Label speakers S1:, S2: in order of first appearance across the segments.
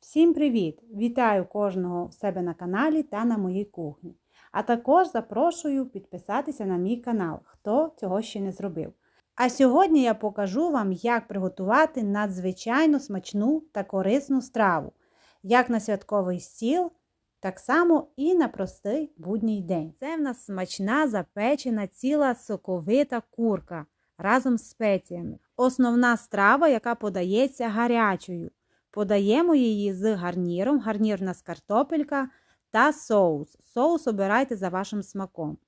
S1: Всім привіт! Вітаю кожного в себе на каналі та на моїй кухні. А також запрошую підписатися на мій канал, хто цього ще не зробив. А сьогодні я покажу вам, як приготувати надзвичайно смачну та корисну страву, як на святковий стіл, так само і на простий будній день. Це в нас смачна запечена ціла соковита курка разом з спеціями. Основна страва, яка подається гарячою. Подаємо її з гарніром. Гарнір у картопелька та соус. Соус обирайте за вашим смаком.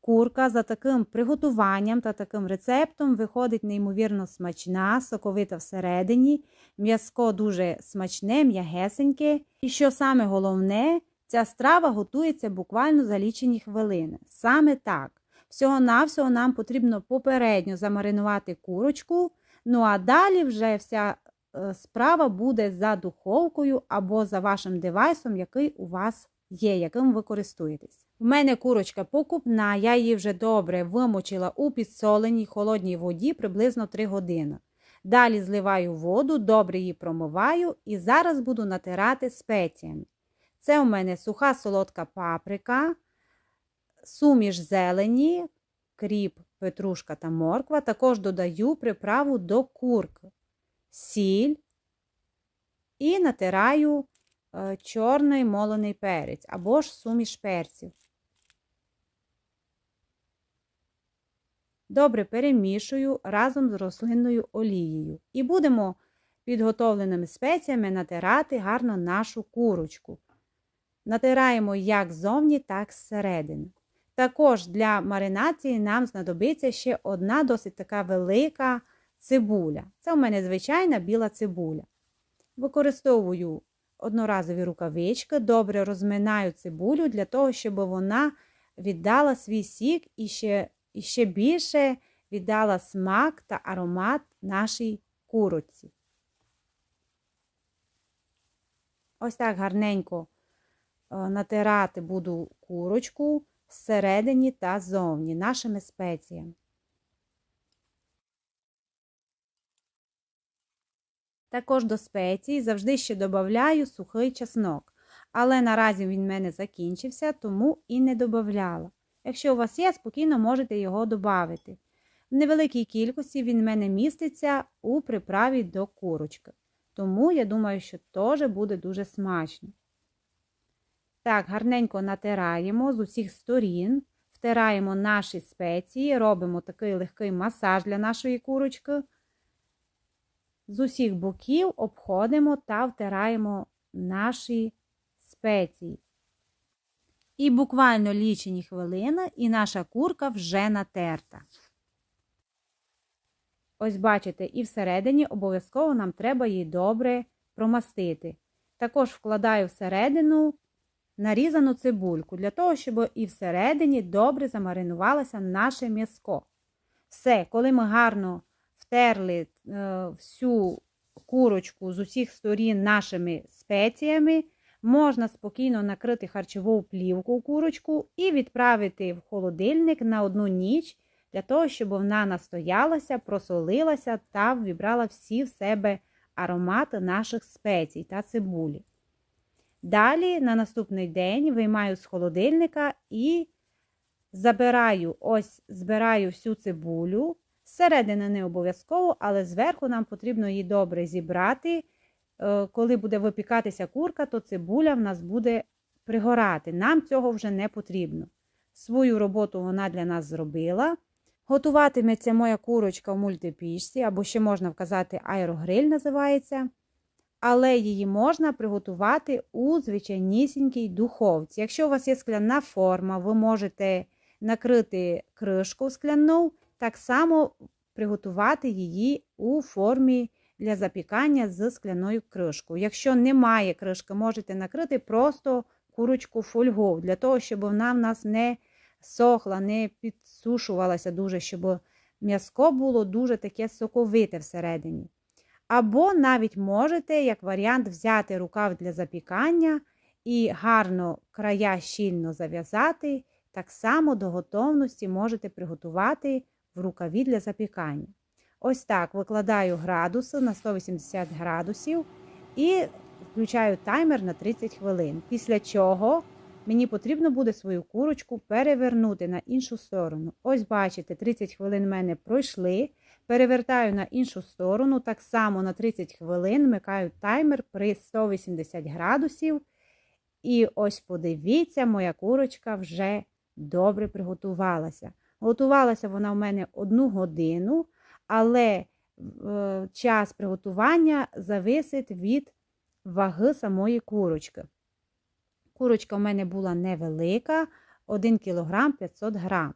S1: Курка за таким приготуванням та таким рецептом виходить неймовірно смачна, соковита всередині, м'язко дуже смачне, м'ягесеньке. І що саме головне, ця страва готується буквально за лічені хвилини. Саме так. Всього-навсього нам потрібно попередньо замаринувати курочку. Ну а далі вже вся справа буде за духовкою або за вашим девайсом, який у вас є, яким ви користуєтесь. У мене курочка покупна, я її вже добре вимочила у підсоленій холодній воді приблизно 3 години. Далі зливаю воду, добре її промиваю і зараз буду натирати спеціями. Це у мене суха солодка паприка, суміш зелені, кріп, петрушка та морква. Також додаю приправу до курки сіль і натираю е, чорний молений перець або ж суміш перців. Добре перемішую разом з рослинною олією. І будемо підготовленими спеціями натирати гарно нашу курочку. Натираємо як ззовні, так зсередини. Також для маринації нам знадобиться ще одна досить така велика цибуля. Це у мене звичайна біла цибуля. Використовую одноразові рукавички, добре розминаю цибулю для того, щоб вона віддала свій сік і ще, і ще більше віддала смак та аромат нашій курочці. Ось так гарненько е, натирати буду курочку всередині та ззовні нашими спеціями. Також до спецій завжди ще додаю сухий чеснок. Але наразі він в мене закінчився, тому і не додавала. Якщо у вас є, спокійно можете його додати. В невеликій кількості він в мене міститься у приправі до курочки. Тому я думаю, що теж буде дуже смачно. Так, гарненько натираємо з усіх сторін, втираємо наші спеції, робимо такий легкий масаж для нашої курочки. З усіх боків обходимо та втираємо наші спеції. І буквально лічені хвилини, і наша курка вже натерта. Ось бачите, і всередині обов'язково нам треба її добре промастити. Також вкладаю всередину нарізану цибульку, для того, щоб і всередині добре замаринувалося наше м'язко. Все, коли ми гарно втерли е, всю курочку з усіх сторін нашими спеціями, можна спокійно накрити харчову плівку курочку і відправити в холодильник на одну ніч, для того, щоб вона настоялася, просолилася та вібрала всі в себе аромати наших спецій та цибулі. Далі на наступний день виймаю з холодильника і забираю, ось збираю всю цибулю. Зсередини не обов'язково, але зверху нам потрібно її добре зібрати. Е, коли буде випікатися курка, то цибуля в нас буде пригорати. Нам цього вже не потрібно. Свою роботу вона для нас зробила. Готуватиметься моя курочка в мультипічці, або ще можна вказати, аерогриль називається. Але її можна приготувати у звичайнісінькій духовці. Якщо у вас є скляна форма, ви можете накрити кришку скляну так само приготувати її у формі для запікання з скляною кришкою. Якщо немає кришки, можете накрити просто курочку фольгу, для того, щоб вона в нас не сохла, не підсушувалася дуже, щоб м'язко було дуже таке соковите всередині. Або навіть можете, як варіант, взяти рукав для запікання і гарно края щільно зав'язати. Так само до готовності можете приготувати в рукаві для запікання. Ось так викладаю градуси на 180 градусів і включаю таймер на 30 хвилин. Після чого мені потрібно буде свою курочку перевернути на іншу сторону. Ось бачите, 30 хвилин в мене пройшли. Перевертаю на іншу сторону, так само на 30 хвилин вмикаю таймер при 180 градусів. І ось подивіться, моя курочка вже добре приготувалася. Готувалася вона в мене одну годину, але е, час приготування зависить від ваги самої курочки. Курочка в мене була невелика, 1 кг 500 г.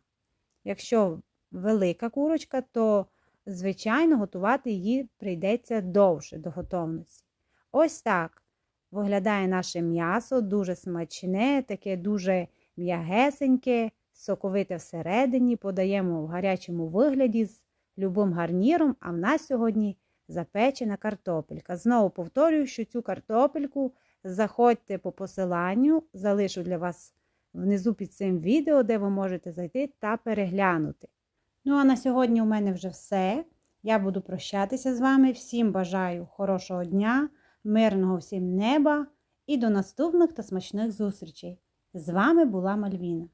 S1: Якщо велика курочка, то, звичайно, готувати її прийдеться довше до готовності. Ось так виглядає наше м'ясо, дуже смачне, таке дуже м'ягесеньке, соковите всередині, подаємо в гарячому вигляді з любим гарніром, а в нас сьогодні запечена картопелька. Знову повторюю, що цю картопельку заходьте по посиланню, залишу для вас внизу під цим відео, де ви можете зайти та переглянути. Ну, а на сьогодні у мене вже все. Я буду прощатися з вами. Всім бажаю хорошого дня, мирного всім неба і до наступних та смачних зустрічей. З вами була Мальвіна.